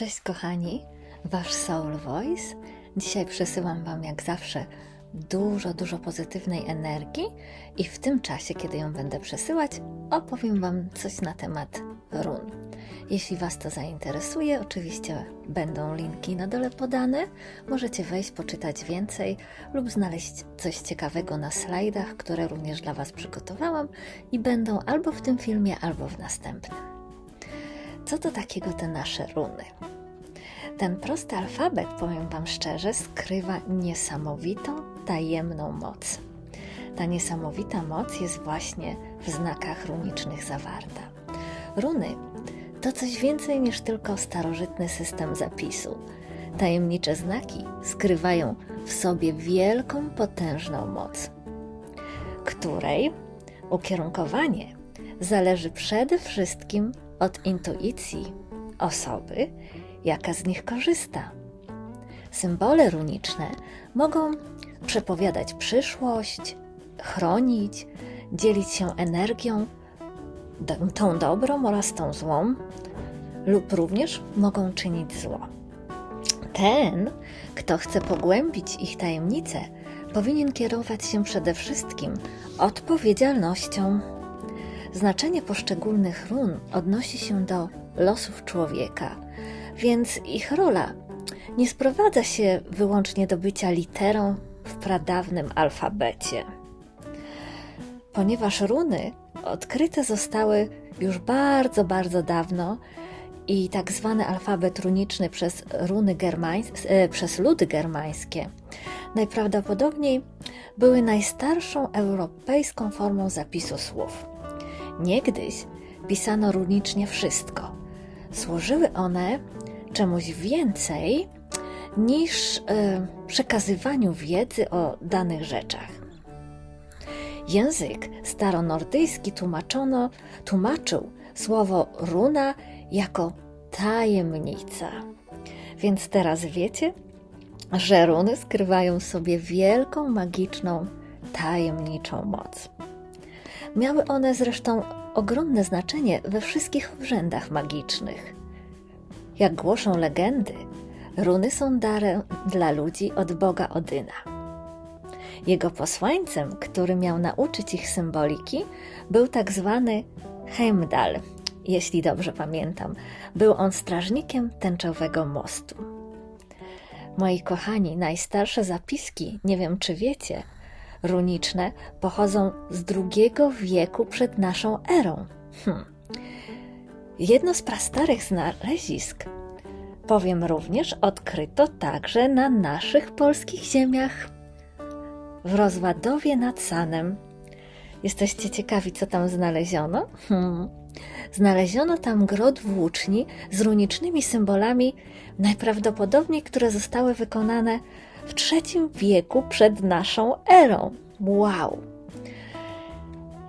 Cześć kochani, Wasz Soul Voice. Dzisiaj przesyłam Wam jak zawsze dużo, dużo pozytywnej energii i w tym czasie, kiedy ją będę przesyłać, opowiem Wam coś na temat run. Jeśli Was to zainteresuje, oczywiście będą linki na dole podane. Możecie wejść, poczytać więcej lub znaleźć coś ciekawego na slajdach, które również dla Was przygotowałam i będą albo w tym filmie, albo w następnym. Co to takiego te nasze runy? Ten prosty alfabet, powiem Wam szczerze, skrywa niesamowitą, tajemną moc. Ta niesamowita moc jest właśnie w znakach runicznych zawarta. Runy to coś więcej niż tylko starożytny system zapisu. Tajemnicze znaki skrywają w sobie wielką, potężną moc, której ukierunkowanie zależy przede wszystkim od intuicji osoby, jaka z nich korzysta. Symbole runiczne mogą przepowiadać przyszłość, chronić, dzielić się energią, tą dobrą oraz tą złą, lub również mogą czynić zło. Ten, kto chce pogłębić ich tajemnice, powinien kierować się przede wszystkim odpowiedzialnością. Znaczenie poszczególnych run odnosi się do losów człowieka, więc ich rola nie sprowadza się wyłącznie do bycia literą w pradawnym alfabecie. Ponieważ runy odkryte zostały już bardzo, bardzo dawno i tak zwany alfabet runiczny przez, runy germańs- e, przez ludy germańskie najprawdopodobniej były najstarszą europejską formą zapisu słów. Niegdyś pisano runicznie wszystko. Służyły one czemuś więcej niż e, przekazywaniu wiedzy o danych rzeczach. Język staronordyjski tłumaczono, tłumaczył słowo runa jako tajemnica. Więc teraz wiecie, że runy skrywają w sobie wielką, magiczną, tajemniczą moc. Miały one zresztą ogromne znaczenie we wszystkich urzędach magicznych. Jak głoszą legendy, runy są darem dla ludzi od Boga Odyna. Jego posłańcem, który miał nauczyć ich symboliki, był tak zwany Heimdall, jeśli dobrze pamiętam. Był on strażnikiem tęczowego mostu. Moi kochani, najstarsze zapiski, nie wiem czy wiecie, runiczne pochodzą z II wieku przed naszą erą. Hm. Jedno z prastarych znalezisk, powiem również, odkryto także na naszych polskich ziemiach. W Rozładowie nad Sanem. Jesteście ciekawi, co tam znaleziono? Hmm. Znaleziono tam grot włóczni z runicznymi symbolami, najprawdopodobniej które zostały wykonane w III wieku przed naszą erą. Wow!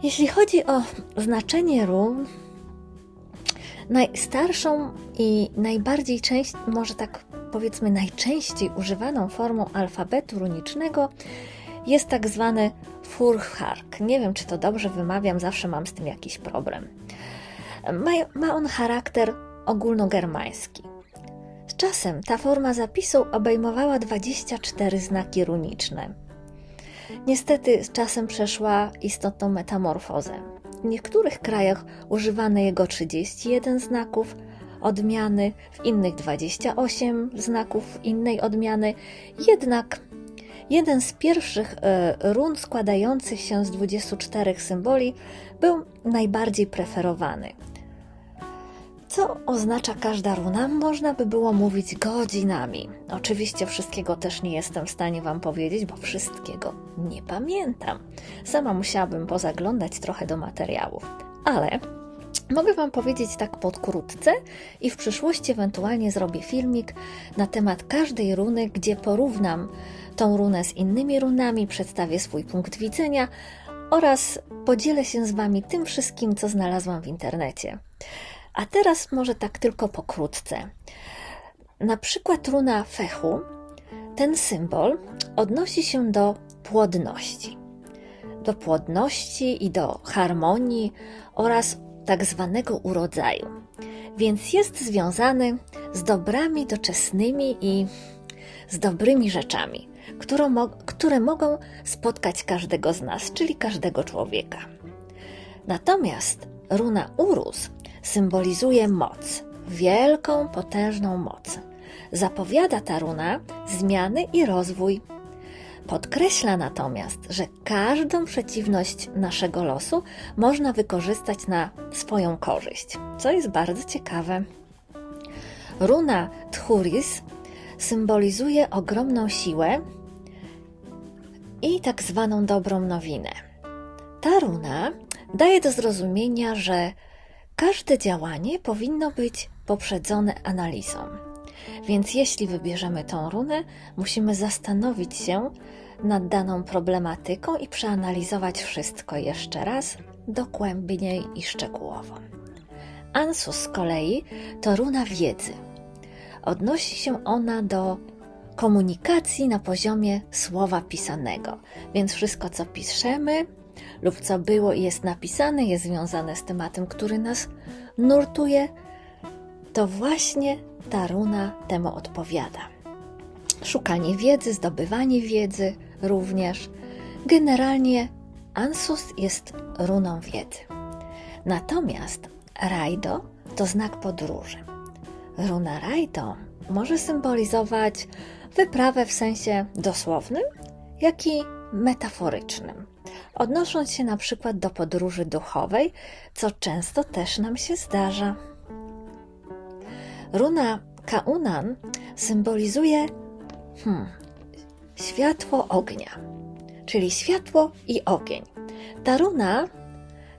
Jeśli chodzi o znaczenie run, najstarszą i najbardziej część, może tak powiedzmy najczęściej używaną formą alfabetu runicznego jest tak zwany furchark. Nie wiem, czy to dobrze wymawiam, zawsze mam z tym jakiś problem. Ma, ma on charakter ogólnogermański. Z czasem ta forma zapisu obejmowała 24 znaki runiczne. Niestety z czasem przeszła istotną metamorfozę. W niektórych krajach używano jego 31 znaków odmiany, w innych 28 znaków innej odmiany. Jednak jeden z pierwszych e, run składających się z 24 symboli był najbardziej preferowany. Co oznacza każda runa? Można by było mówić godzinami. Oczywiście wszystkiego też nie jestem w stanie Wam powiedzieć, bo wszystkiego nie pamiętam. Sama musiałabym pozaglądać trochę do materiałów. Ale mogę Wam powiedzieć tak pokrótce i w przyszłości ewentualnie zrobię filmik na temat każdej runy, gdzie porównam tą runę z innymi runami, przedstawię swój punkt widzenia oraz podzielę się z Wami tym wszystkim, co znalazłam w internecie. A teraz może tak tylko pokrótce. Na przykład runa fechu, ten symbol odnosi się do płodności. Do płodności i do harmonii oraz tak zwanego urodzaju. więc jest związany z dobrami doczesnymi i z dobrymi rzeczami, które, mo- które mogą spotkać każdego z nas, czyli każdego człowieka. Natomiast runa Urus symbolizuje moc, wielką, potężną moc. Zapowiada ta runa zmiany i rozwój. Podkreśla natomiast, że każdą przeciwność naszego losu można wykorzystać na swoją korzyść, co jest bardzo ciekawe. Runa Tchuris symbolizuje ogromną siłę i tak zwaną dobrą nowinę. Ta runa daje do zrozumienia, że każde działanie powinno być poprzedzone analizą. Więc jeśli wybierzemy tą runę, musimy zastanowić się nad daną problematyką i przeanalizować wszystko jeszcze raz, dokładniej i szczegółowo. Ansus z kolei to runa wiedzy. Odnosi się ona do komunikacji na poziomie słowa pisanego, więc wszystko co piszemy lub co było i jest napisane jest związane z tematem, który nas nurtuje, to właśnie ta runa temu odpowiada. Szukanie wiedzy, zdobywanie wiedzy również. Generalnie Ansus jest runą wiedzy. Natomiast Rajdo to znak podróży. Runa Rajdo może symbolizować wyprawę w sensie dosłownym, jak i metaforycznym, odnosząc się na przykład do podróży duchowej, co często też nam się zdarza. Runa Kaunan symbolizuje hmm, światło ognia, czyli światło i ogień. Ta runa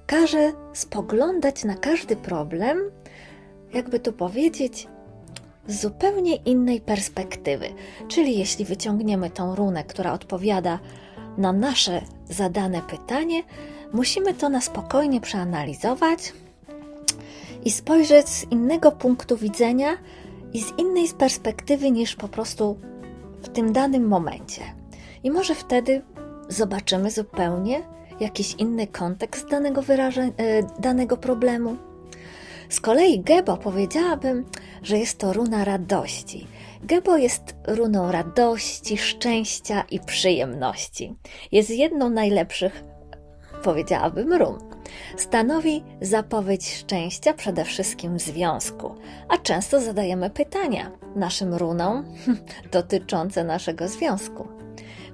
każe spoglądać na każdy problem, jakby tu powiedzieć, z zupełnie innej perspektywy. Czyli jeśli wyciągniemy tą runę, która odpowiada na nasze zadane pytanie, musimy to na spokojnie przeanalizować i spojrzeć z innego punktu widzenia i z innej perspektywy niż po prostu w tym danym momencie. I może wtedy zobaczymy zupełnie jakiś inny kontekst danego, wyrażenia, danego problemu. Z kolei Gebo powiedziałabym, że jest to runa radości. Gebo jest runą radości, szczęścia i przyjemności. Jest jedną najlepszych, powiedziałabym, run. Stanowi zapowiedź szczęścia przede wszystkim w związku, a często zadajemy pytania naszym runom dotyczące naszego związku.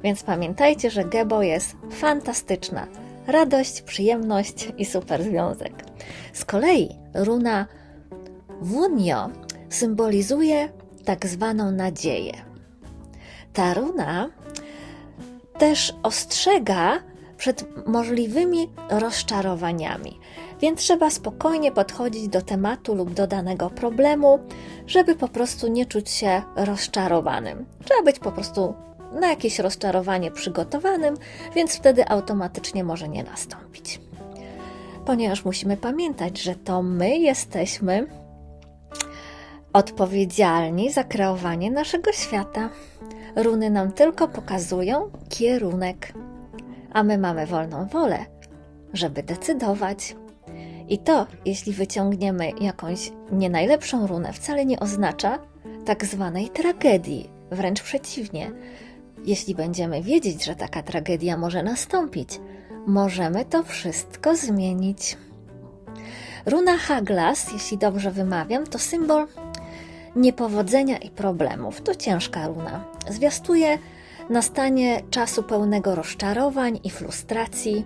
Więc pamiętajcie, że Gebo jest fantastyczna. Radość, przyjemność i super związek. Z kolei runa Wunio symbolizuje tak zwaną nadzieję. Ta runa też ostrzega przed możliwymi rozczarowaniami, więc trzeba spokojnie podchodzić do tematu lub do danego problemu, żeby po prostu nie czuć się rozczarowanym. Trzeba być po prostu na jakieś rozczarowanie przygotowanym, więc wtedy automatycznie może nie nastąpić. Ponieważ musimy pamiętać, że to my jesteśmy odpowiedzialni za kreowanie naszego świata. Runy nam tylko pokazują kierunek, a my mamy wolną wolę, żeby decydować. I to, jeśli wyciągniemy jakąś nie najlepszą runę, wcale nie oznacza tak zwanej tragedii. Wręcz przeciwnie. Jeśli będziemy wiedzieć, że taka tragedia może nastąpić, możemy to wszystko zmienić. Runa Haglas, jeśli dobrze wymawiam, to symbol niepowodzenia i problemów. To ciężka runa. Zwiastuje nastanie czasu pełnego rozczarowań i frustracji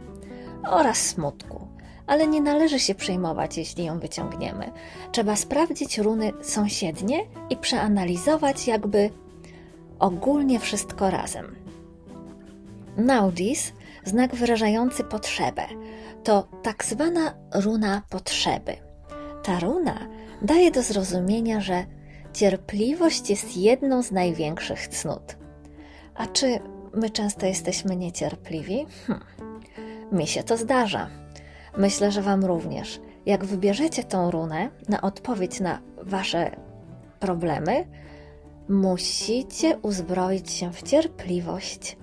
oraz smutku. Ale nie należy się przejmować, jeśli ją wyciągniemy. Trzeba sprawdzić runy sąsiednie i przeanalizować jakby ogólnie wszystko razem. Naudis, znak wyrażający potrzebę, to tak zwana runa potrzeby. Ta runa daje do zrozumienia, że cierpliwość jest jedną z największych cnót. A czy my często jesteśmy niecierpliwi? Hm. Mi się to zdarza. Myślę, że Wam również. Jak wybierzecie tą runę na odpowiedź na Wasze problemy, musicie uzbroić się w cierpliwość,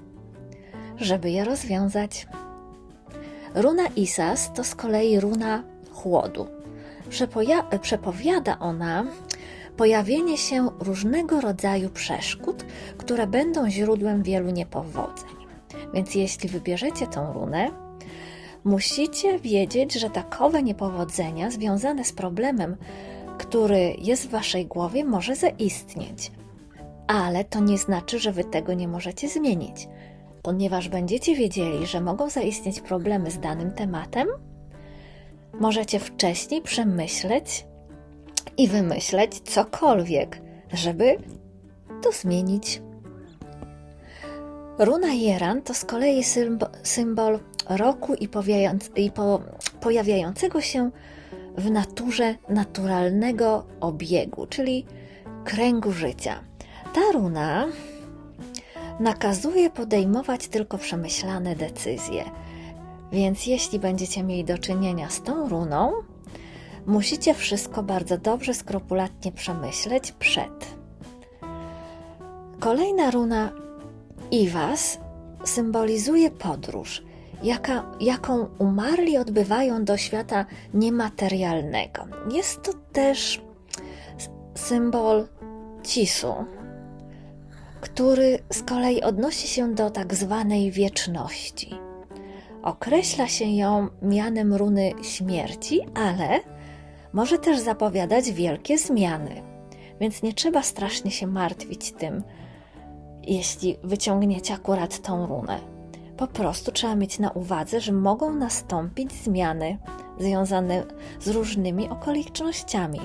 żeby je rozwiązać. Runa Isas to z kolei runa chłodu. Przepoja- przepowiada ona pojawienie się różnego rodzaju przeszkód, które będą źródłem wielu niepowodzeń. Więc jeśli wybierzecie tą runę, musicie wiedzieć, że takowe niepowodzenia związane z problemem, który jest w waszej głowie, może zaistnieć. Ale to nie znaczy, że wy tego nie możecie zmienić, ponieważ będziecie wiedzieli, że mogą zaistnieć problemy z danym tematem. Możecie wcześniej przemyśleć i wymyśleć cokolwiek, żeby to zmienić. Runa Jeran to z kolei symbo- symbol roku i, i po, pojawiającego się w naturze naturalnego obiegu, czyli kręgu życia. Ta runa nakazuje podejmować tylko przemyślane decyzje. Więc jeśli będziecie mieli do czynienia z tą runą, musicie wszystko bardzo dobrze, skrupulatnie przemyśleć przed. Kolejna runa Iwas symbolizuje podróż, jaka, jaką umarli odbywają do świata niematerialnego. Jest to też symbol cisu, który z kolei odnosi się do tak zwanej wieczności. Określa się ją mianem runy śmierci, ale może też zapowiadać wielkie zmiany, więc nie trzeba strasznie się martwić tym, jeśli wyciągniecie akurat tą runę. Po prostu trzeba mieć na uwadze, że mogą nastąpić zmiany związane z różnymi okolicznościami.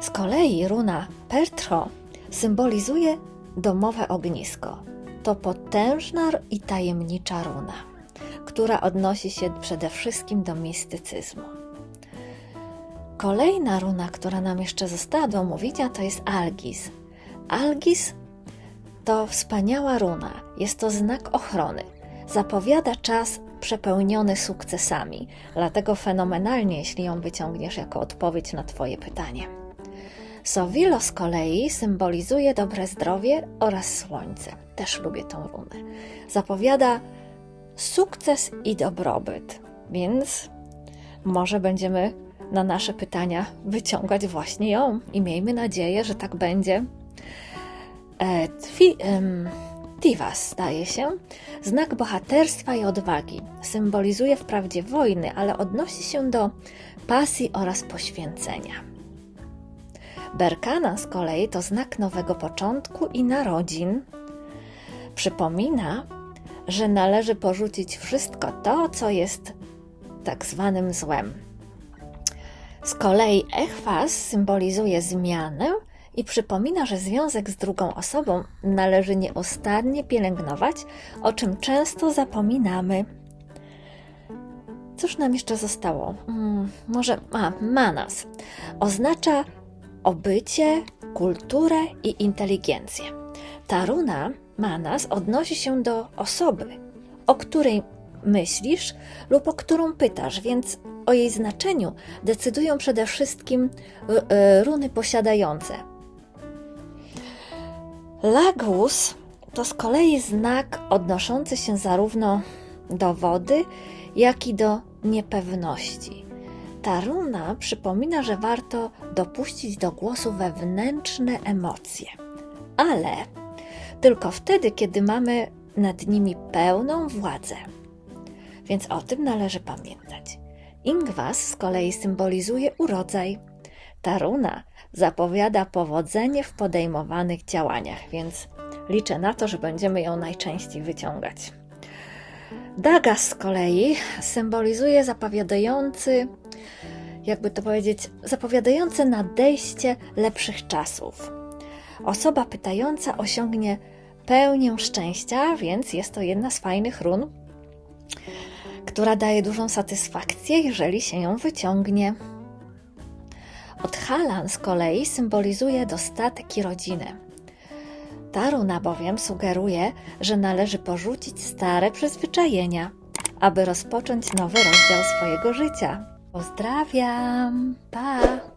Z kolei runa Pertro symbolizuje domowe ognisko. To potężna i tajemnicza runa, która odnosi się przede wszystkim do mistycyzmu. Kolejna runa, która nam jeszcze została do omówienia, to jest Algis. Algis to wspaniała runa, jest to znak ochrony. Zapowiada czas przepełniony sukcesami, dlatego fenomenalnie, jeśli ją wyciągniesz jako odpowiedź na Twoje pytanie. Sowilo z kolei symbolizuje dobre zdrowie oraz słońce. Też lubię tą runę. Zapowiada sukces i dobrobyt, więc może będziemy na nasze pytania wyciągać właśnie ją i miejmy nadzieję, że tak będzie. E, twi, Tivas staje się znak bohaterstwa i odwagi. Symbolizuje wprawdzie wojny, ale odnosi się do pasji oraz poświęcenia. Berkana z kolei to znak nowego początku i narodzin. Przypomina, że należy porzucić wszystko to, co jest tak zwanym złem. Z kolei Echwas symbolizuje zmianę i przypomina, że związek z drugą osobą należy nieustannie pielęgnować, o czym często zapominamy. Cóż nam jeszcze zostało? Hmm, może a, manas. Oznacza obycie, kulturę i inteligencję. Ta runa manas odnosi się do osoby, o której myślisz lub o którą pytasz, więc o jej znaczeniu decydują przede wszystkim y, y, runy posiadające. Lagus to z kolei znak odnoszący się zarówno do wody, jak i do niepewności. Ta runa przypomina, że warto dopuścić do głosu wewnętrzne emocje, ale tylko wtedy, kiedy mamy nad nimi pełną władzę. Więc o tym należy pamiętać. Ingwas z kolei symbolizuje urodzaj. Ta runa zapowiada powodzenie w podejmowanych działaniach, więc liczę na to, że będziemy ją najczęściej wyciągać. Dagas z kolei symbolizuje zapowiadający, jakby to powiedzieć, zapowiadające nadejście lepszych czasów. Osoba pytająca osiągnie pełnię szczęścia, więc jest to jedna z fajnych run, która daje dużą satysfakcję, jeżeli się ją wyciągnie. Odhalan z kolei symbolizuje dostatek i rodzinę. Ta runa bowiem sugeruje, że należy porzucić stare przyzwyczajenia, aby rozpocząć nowy rozdział swojego życia. Pozdrawiam! Pa!